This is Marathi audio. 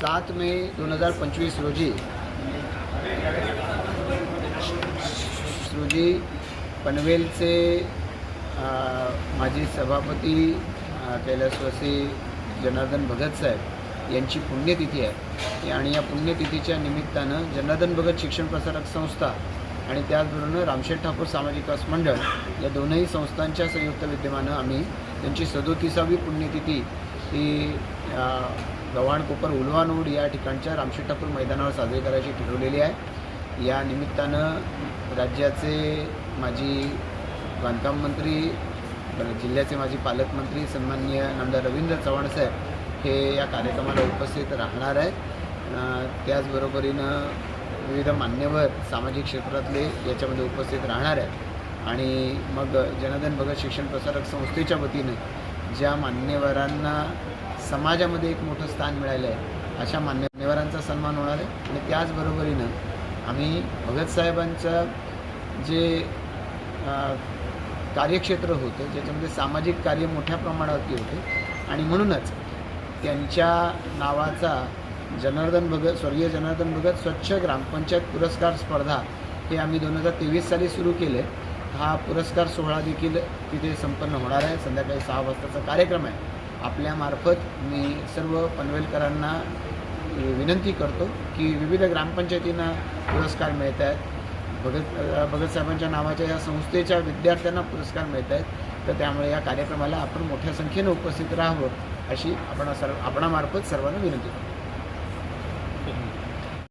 सात मे दोन हजार पंचवीस रोजी. रोजी पनवेलचे माजी सभापती कैलासवासी जनार्दन भगत साहेब यांची पुण्यतिथी आहे. आणि या पुण्यतिथीच्या निमित्तानं जनार्दन भगत शिक्षण प्रसारक संस्था आणि त्याचबरोबर रामशेठ ठाकूर सामाजिक विकास मंडळ या दोनही संस्थांच्या संयुक्त विद्यमानं आम्ही त्यांची सदोतीसावी पुण्यतिथी ही गव्हाण कोपर उलवानूड या ठिकाणच्या रामशेठ मैदानावर साजरी करायची ठरवलेली आहे. या निमित्तानं राज्याचे माजी बांधकाम मंत्री जिल्ह्याचे माजी पालकमंत्री सन्माननीय नामदार रवींद्र चव्हाण साहेब हे या कार्यक्रमाला उपस्थित राहणार आहेत. त्याचबरोबरीनं विविध मान्यवर सामाजिक क्षेत्रातले याच्यामध्ये उपस्थित राहणार आहेत. आणि मग जनार्दन भगत शिक्षण प्रसारक संस्थेच्या वतीनं ज्या मान्यवरांना समाजामध्ये एक मोठं स्थान मिळालं आहे अशा मान्यवरांचा सन्मान होणार आहे. आणि त्याचबरोबरीनं आम्ही भगतसाहेबांचं जे कार्यक्षेत्र होतं ज्याच्यामध्ये सामाजिक कार्य मोठ्या प्रमाणावरती होते आणि म्हणूनच त्यांच्या नावाचा जनार्दन भगत स्वर्गीय जनार्दन भगत स्वच्छ ग्रामपंचायत पुरस्कार स्पर्धा हे आम्ही दोन हजार तेवीस साली सुरू केले. हा पुरस्कार सोहळा देखील तिथे संपन्न होणार आहे. संध्याकाळी सहा वाजताचा कार्यक्रम आहे. आपल्यामार्फत मी सर्व पनवेलकरांना विनंती करतो की विविध ग्रामपंचायतींना पुरस्कार मिळत आहेत. भगत भगतसाहेबांच्या नावाच्या या संस्थेच्या विद्यार्थ्यांना पुरस्कार मिळत आहेत. तर त्यामुळे या कार्यक्रमाला आपण मोठ्या संख्येनं उपस्थित राहावं अशी आपण सर्व आपणामार्फत सर्वांना विनंती करतो.